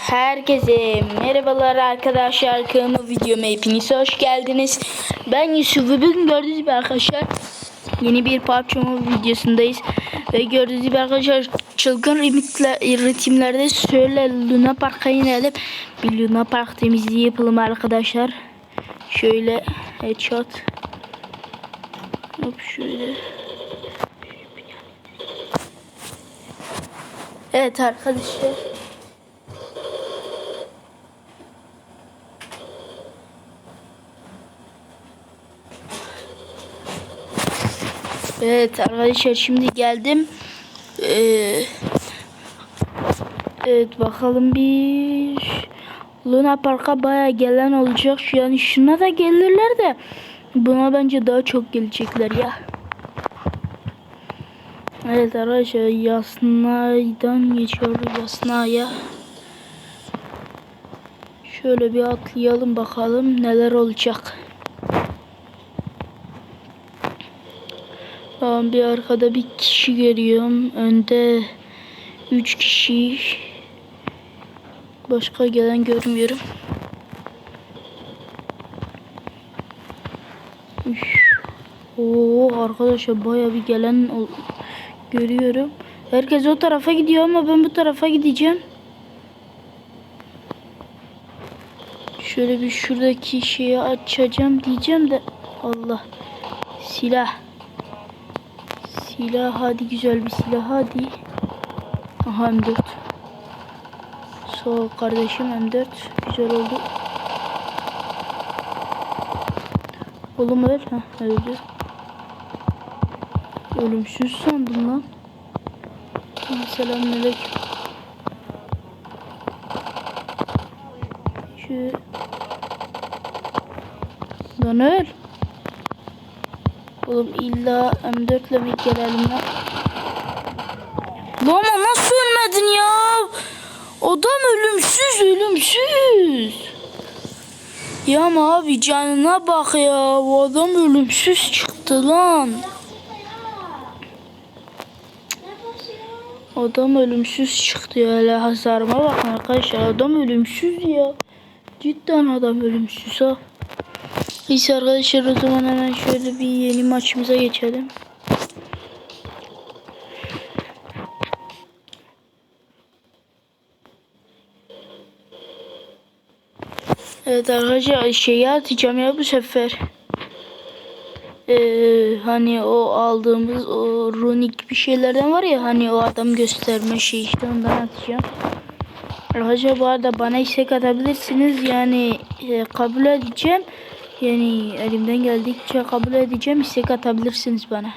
Herkese merhabalar arkadaşlar kanalıma videoma hepiniz hoş geldiniz. Ben Yusuf ve bugün gördüğünüz gibi arkadaşlar yeni bir Mobile videosundayız. Ve gördüğünüz gibi arkadaşlar çılgın ritimler, ritimlerde şöyle Luna Park'a inelim. Bir Luna Park temizliği yapalım arkadaşlar. Şöyle headshot. Hop şöyle. Evet arkadaşlar. Evet arkadaşlar şimdi geldim. Ee, evet bakalım bir Luna Park'a baya gelen olacak. Yani şuna da gelirler de buna bence daha çok gelecekler ya. Evet arkadaşlar Yasnay'dan geçiyoruz Yasnay'a. Şöyle bir atlayalım bakalım neler olacak. Tamam bir arkada bir kişi görüyorum. Önde 3 kişi. Başka gelen görmüyorum. Oo arkadaşlar baya bir gelen görüyorum. Herkes o tarafa gidiyor ama ben bu tarafa gideceğim. Şöyle bir şuradaki şeyi açacağım diyeceğim de Allah. Silah. Silah hadi güzel bir silah hadi. Aha M4. Sağ kardeşim M4. Güzel oldu. Oğlum öl. Heh, öldü. Ölümsüz sandım lan. Selamünaleyküm. Şu Lan öl. Oğlum illa M4 ile mi gelelim lan? Lan ama nasıl ölmedin ya? Adam ölümsüz ölümsüz. Ya ama abi canına bak ya. Bu adam ölümsüz çıktı lan. Adam ölümsüz çıktı ya. Hele hasarıma bakın arkadaşlar. Adam ölümsüz ya. Cidden adam ölümsüz ha. Neyse arkadaşlar o zaman hemen şöyle bir yeni maçımıza geçelim. Evet arkadaşlar şeyi atacağım ya bu sefer. Ee, hani o aldığımız o runik bir şeylerden var ya hani o adam gösterme şey işte ondan atacağım. Arkadaşlar bu arada bana istek atabilirsiniz yani e, kabul edeceğim. Yani elimden geldikçe kabul edeceğim istek atabilirsiniz bana.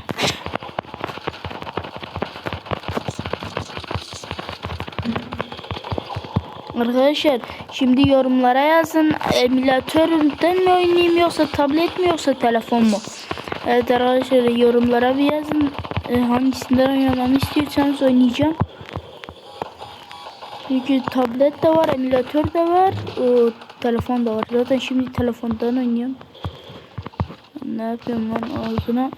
Arkadaşlar şimdi yorumlara yazın emülatörden mi oynayayım yoksa tablet mi yoksa telefon mu? Evet arkadaşlar yorumlara bir yazın e, hangisinden oynamamı istiyorsanız oynayacağım. Çünkü tablet de var, emülatör de var, o, telefon da var. Zaten şimdi telefondan oynuyorum. Ne yapıyorum lan ağzına?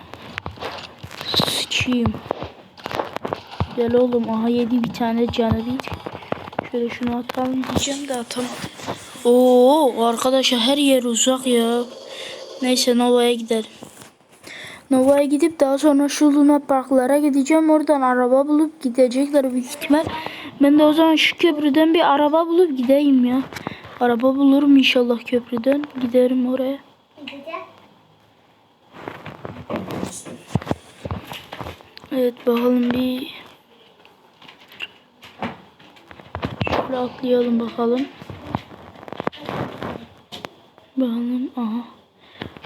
Sıçayım. Gel oğlum aha yedi bir tane değil. Şöyle şunu atalım diyeceğim de atamam. Oo arkadaşlar her yer uzak ya. Neyse Nova'ya gidelim. Nova'ya gidip daha sonra şu Luna Parklara gideceğim. Oradan araba bulup gidecekler büyük ihtimal. Ben de o zaman şu köprüden bir araba bulup gideyim ya. Araba bulurum inşallah köprüden. Giderim oraya. Evet bakalım bir şöyle atlayalım bakalım. Bakalım aha.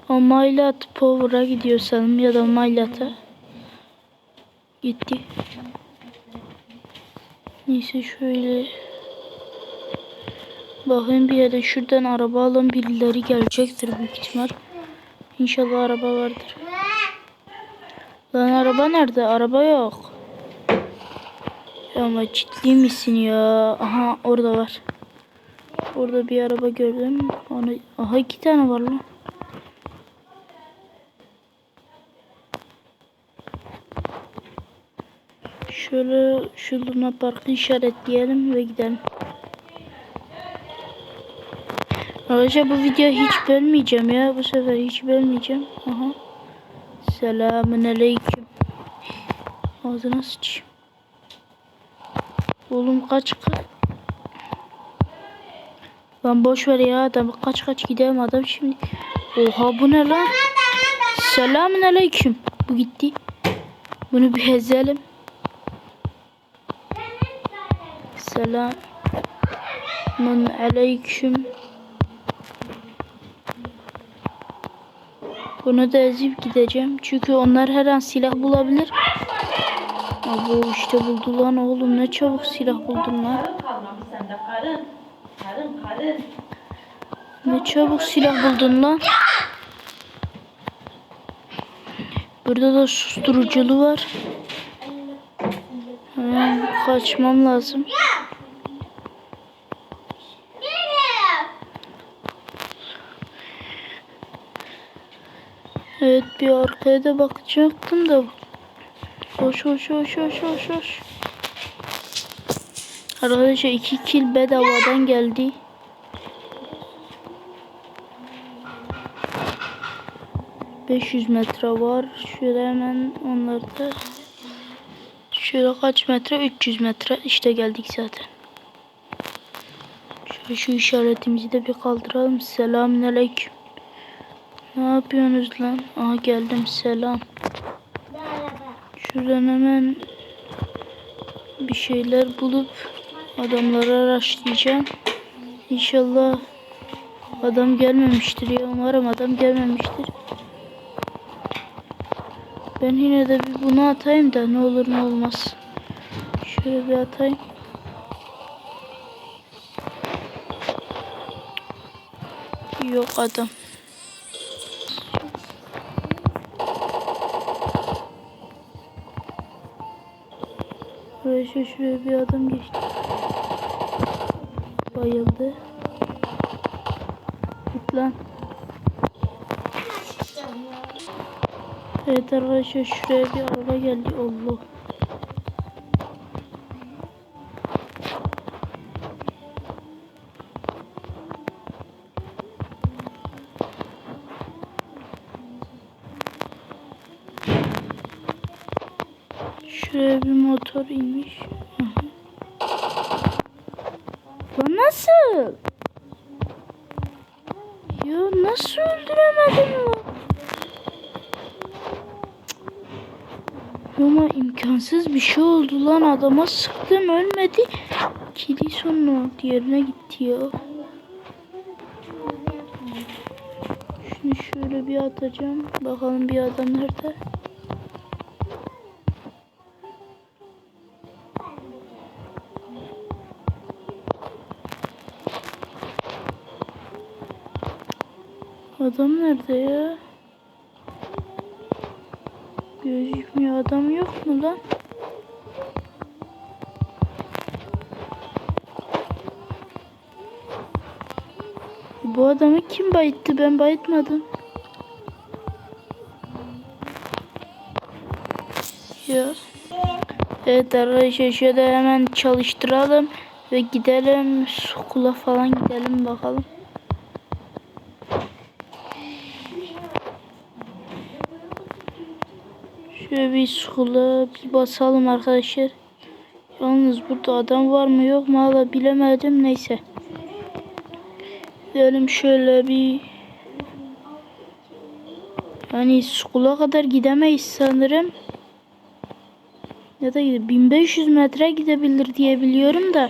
O Mylat Power'a gidiyor sanırım ya da Mylat'a. Gitti. Neyse şöyle bakayım bir yere şuradan araba alan birileri gelecektir büyük ihtimal. İnşallah araba vardır. Lan araba nerede? Araba yok. Ama ciddi misin ya? Aha orada var. Orada bir araba gördüm. Onu... Aha iki tane var lan. Şöyle şu Luna Park'ı işaretleyelim ve gidelim. Arkadaşlar bu videoyu hiç bölmeyeceğim ya. Bu sefer hiç bölmeyeceğim. Aha. Selamun aleyküm. Ağzına sıçayım. Oğlum kaç kaç. Lan boş ver ya adam kaç kaç gidelim adam şimdi. Oha bu ne lan? Selamun aleyküm. Bu gitti. Bunu bir ezelim. Selamun aleyküm. Bunu da ezip gideceğim. Çünkü onlar her an silah bulabilir. Abo işte buldu lan oğlum. Ne çabuk silah buldun lan. Ne çabuk silah buldun lan. Burada da susturuculu var. Hemen kaçmam lazım. Evet bir arkaya da bakacaktım da. Hoş hoş hoş hoş hoş hoş. Arkadaşlar iki kill bedavadan geldi. ...500 metre var. Şöyle hemen onları da... Şöyle kaç metre? 300 metre. İşte geldik zaten. Şöyle şu işaretimizi de bir kaldıralım. Selamünaleyküm. Ne yapıyorsunuz lan? Aha geldim selam. Şuradan hemen bir şeyler bulup adamları araştıracağım. İnşallah adam gelmemiştir ya. Umarım adam gelmemiştir. Ben yine de bir bunu atayım da ne olur ne olmaz. Şöyle bir atayım. Yok adam. Şu- şuraya bir adam geçti. Bayıldı. Git lan. Evet arkadaşlar şuraya bir araba geldi. Allah. Şuraya bir motor inmiş. Aha. Lan nasıl? Ya nasıl öldüremedim lan? Ama imkansız bir şey oldu lan adama sıktım ölmedi. Kili sonra diğerine gitti ya. Şunu şöyle bir atacağım. Bakalım bir adam nerede? Adam nerede ya? Gözükmüyor adam yok mu lan? Bu adamı kim bayıttı? Ben bayıtmadım. Ya. Evet arkadaşlar şöyle hemen çalıştıralım ve gidelim okula falan gidelim bakalım. Şöyle bir skula bir basalım arkadaşlar. Yalnız burada adam var mı yok mu hala bilemedim neyse. Gidelim şöyle bir yani skula kadar gidemeyiz sanırım. Ya da 1500 metre gidebilir diye biliyorum da.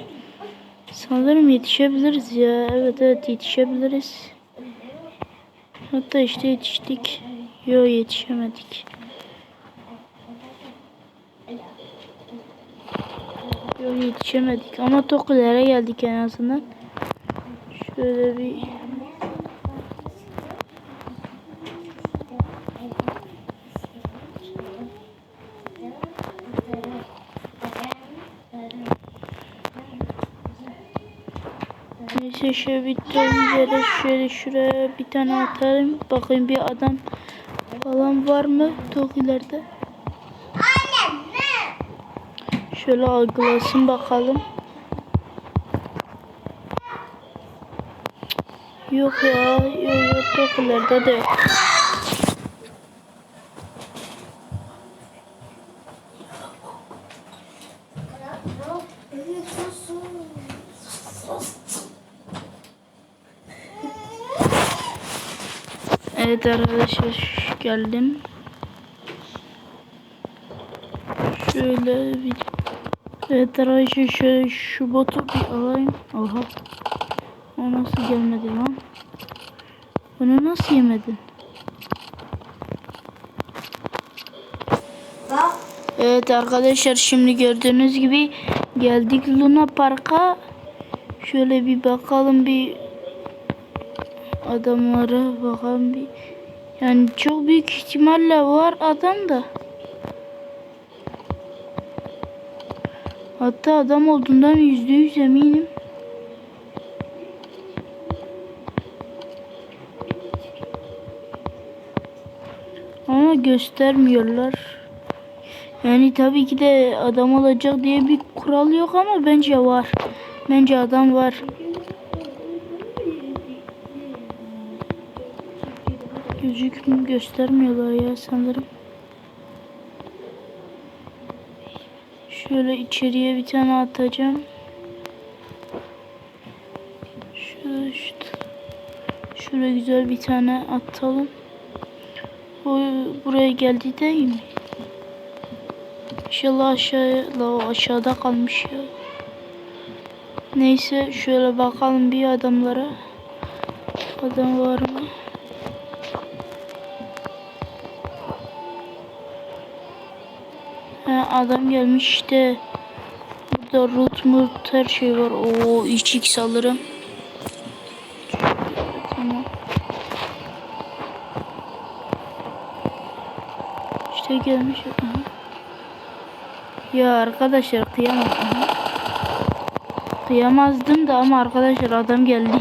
Sanırım yetişebiliriz ya. Evet evet yetişebiliriz. Hatta işte yetiştik. Yo yetişemedik. Yok yetişemedik ama Tokilere geldik en azından. Şöyle bir Neyse şöyle bir yere şöyle şuraya bir tane atarım. Bakayım bir adam falan var mı Tokilerde? Şöyle algılasın bakalım. Yok ya. Yok yok tokilerde de yok. Evet arkadaşlar geldim. Şöyle bir Evet arkadaşlar şöyle şu botu bir alayım. Oha. O nasıl gelmedi lan? Bunu nasıl yemedin? Evet arkadaşlar şimdi gördüğünüz gibi geldik Luna Park'a. Şöyle bir bakalım bir adamlara bakalım bir. Yani çok büyük ihtimalle var adam da. Hatta adam olduğundan yüzde yüz eminim. Ama göstermiyorlar. Yani tabii ki de adam olacak diye bir kural yok ama bence var. Bence adam var. Gözük göstermiyorlar ya sanırım. Şöyle içeriye bir tane atacağım. Şöyle işte. Şöyle güzel bir tane atalım. O buraya geldi değil mi? İnşallah aşağıya, aşağıda kalmış ya. Neyse şöyle bakalım bir adamlara. Adam var mı? He, adam gelmiş işte. Burada root mut her şey var. Oo 3x alırım. Tamam. İşte gelmiş. Ya arkadaşlar kıyamam. Kıyamazdım da ama arkadaşlar adam geldi.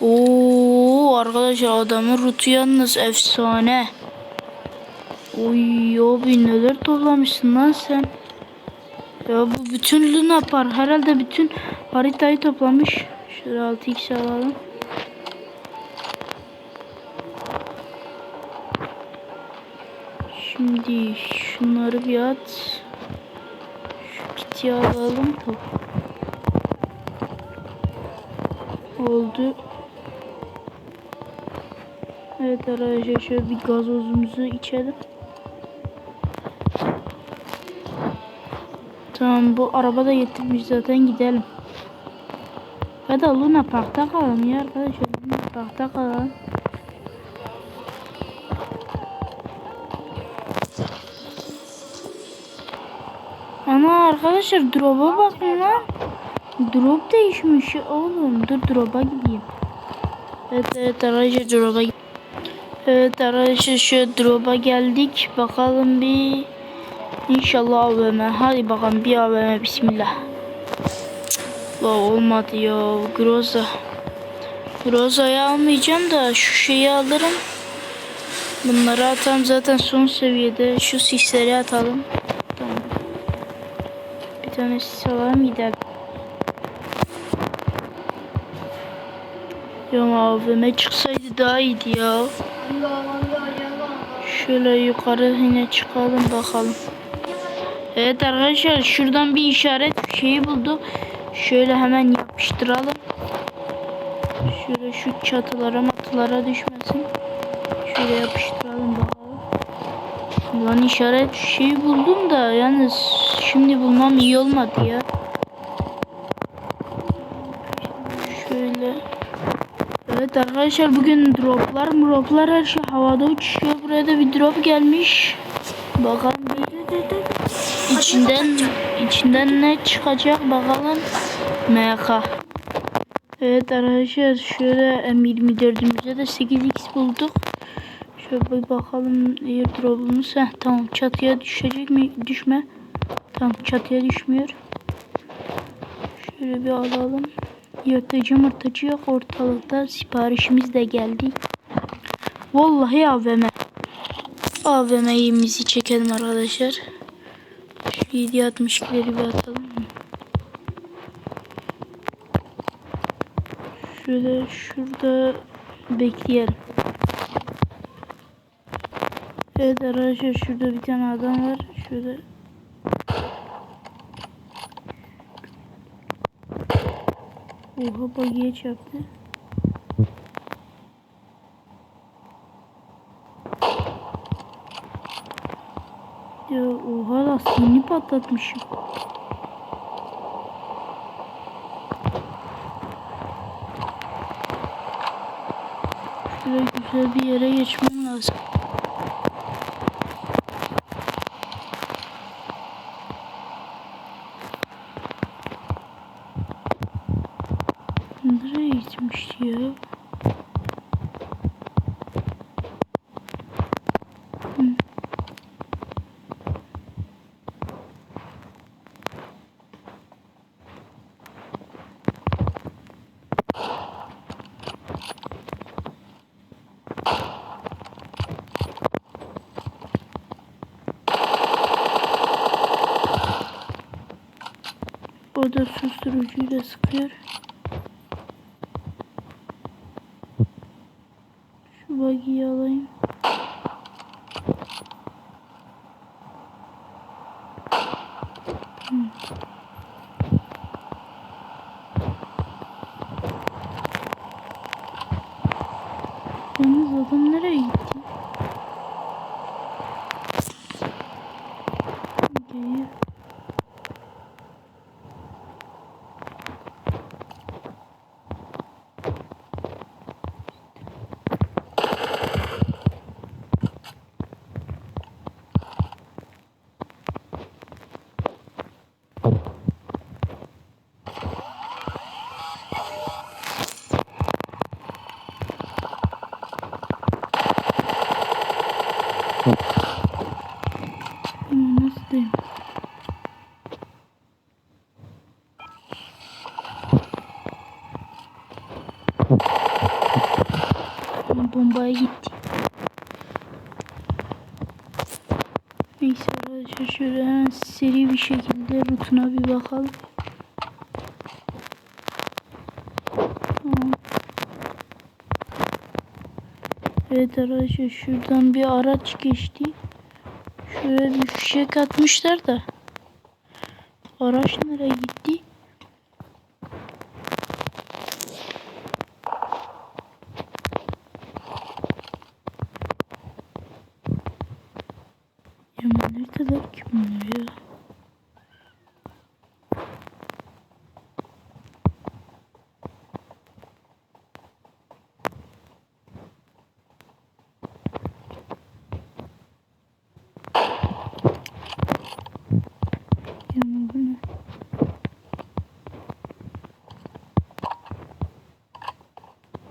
Oo arkadaşlar adamın rutu yalnız efsane. Oy abi neler toplamışsın lan sen. Ya bu bütün Luna Park herhalde bütün haritayı toplamış. Şöyle 6x alalım. Şimdi şunları bir at. Şu kiti alalım. Oldu. Evet arkadaşlar şöyle bir gazozumuzu içelim. Tamam bu araba da getirmiş zaten gidelim. Ya da Luna Park'ta kalalım ya arkadaşlar. Luna Park'ta kalalım. Ana arkadaşlar drop'a bakın lan. Drop değişmiş oğlum. Dur drop'a gideyim. Evet evet arkadaşlar drop'a Evet arkadaşlar şu drop'a geldik. Bakalım bir İnşallah AVM. Hadi bakalım bir AVM bismillah. La olmadı ya. Groza. Groza'yı almayacağım da şu şeyi alırım. Bunları atalım zaten son seviyede. Şu sisleri atalım. Tamam. Bir tane sis alalım gidelim. Ya AVM çıksaydı daha iyiydi ya. Şöyle yukarı yine çıkalım bakalım. Evet arkadaşlar şuradan bir işaret şeyi bulduk. Şöyle hemen yapıştıralım. Şöyle şu çatılara matılara düşmesin. Şöyle yapıştıralım bakalım. Lan işaret şeyi buldum da yalnız şimdi bulmam iyi olmadı ya. Şöyle. Evet arkadaşlar bugün droplar droplar her şey havada uçuşuyor. Buraya da bir drop gelmiş. Bakalım bir içinden içinden ne çıkacak bakalım. MK. Evet arkadaşlar şöyle M24'ümüze de 8x bulduk. Şöyle bir bakalım airdrop'umuz. Heh, tamam çatıya düşecek mi? Düşme. Tamam çatıya düşmüyor. Şöyle bir alalım. Yırtıcı mırtıcı yok ortalıkta. Siparişimiz de geldi. Vallahi AVM. AVM'imizi çekelim arkadaşlar. Şu 762'leri bir atalım. Şöyle şurada bekleyelim. Evet arkadaşlar şurada bir tane adam var. Şöyle Oha bagiye çarptı. Oha lastiğini patlatmışım. Şöyle güzel bir yere geçmem lazım. Nereye gitmişti ya? Hı. O da susturucuyla sıkıyor. Şu bagiyi alayım. Hı. Yalnız adam nereye gitti? Geliyor. Ama nasıl diyeyim? Ama bombaya gitti. Neyse arkadaşlar şöyle hemen seri bir şekilde rutuna bir bakalım. Evet arkadaşlar şuradan bir araç geçti. Şöyle bir fişek atmışlar da. Araç nereye gitti? Ya neredeler ki bunlar ya? Ya bu ne?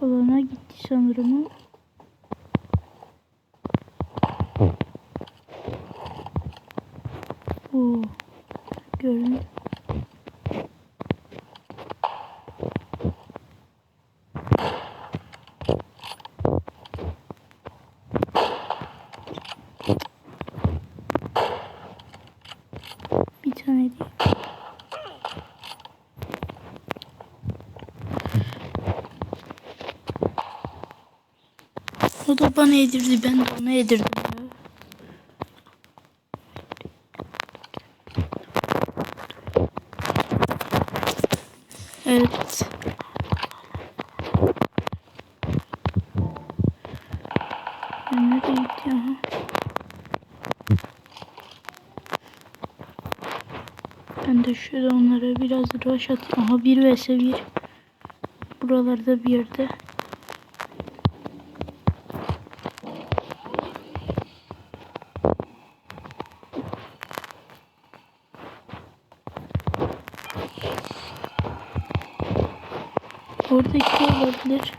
Alana gitti sanırım. Oo. Gördüm. Bir tane değil. O da bana yedirdi ben de ona yedirdim. Evet. Nereye ya? Ben de şöyle onlara biraz rush atayım. Aha 1 vs 1. Buralarda bir yerde. Oradaki olabilir.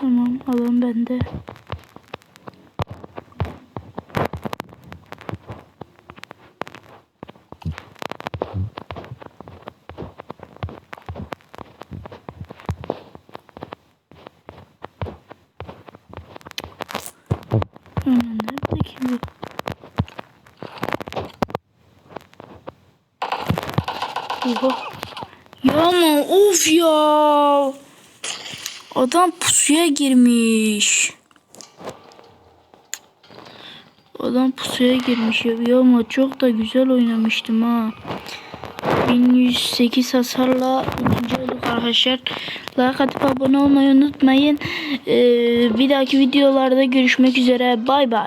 Tamam alan bende. Ana nerede ki bu? Oha. Ya ama of ya. Adam pusuya girmiş. Adam pusuya girmiş ya. Ama çok da güzel oynamıştım ha. 1108 hasarla ikinci olduk arkadaşlar. Like atıp abone olmayı unutmayın. Ee, bir dahaki videolarda görüşmek üzere. Bay bay.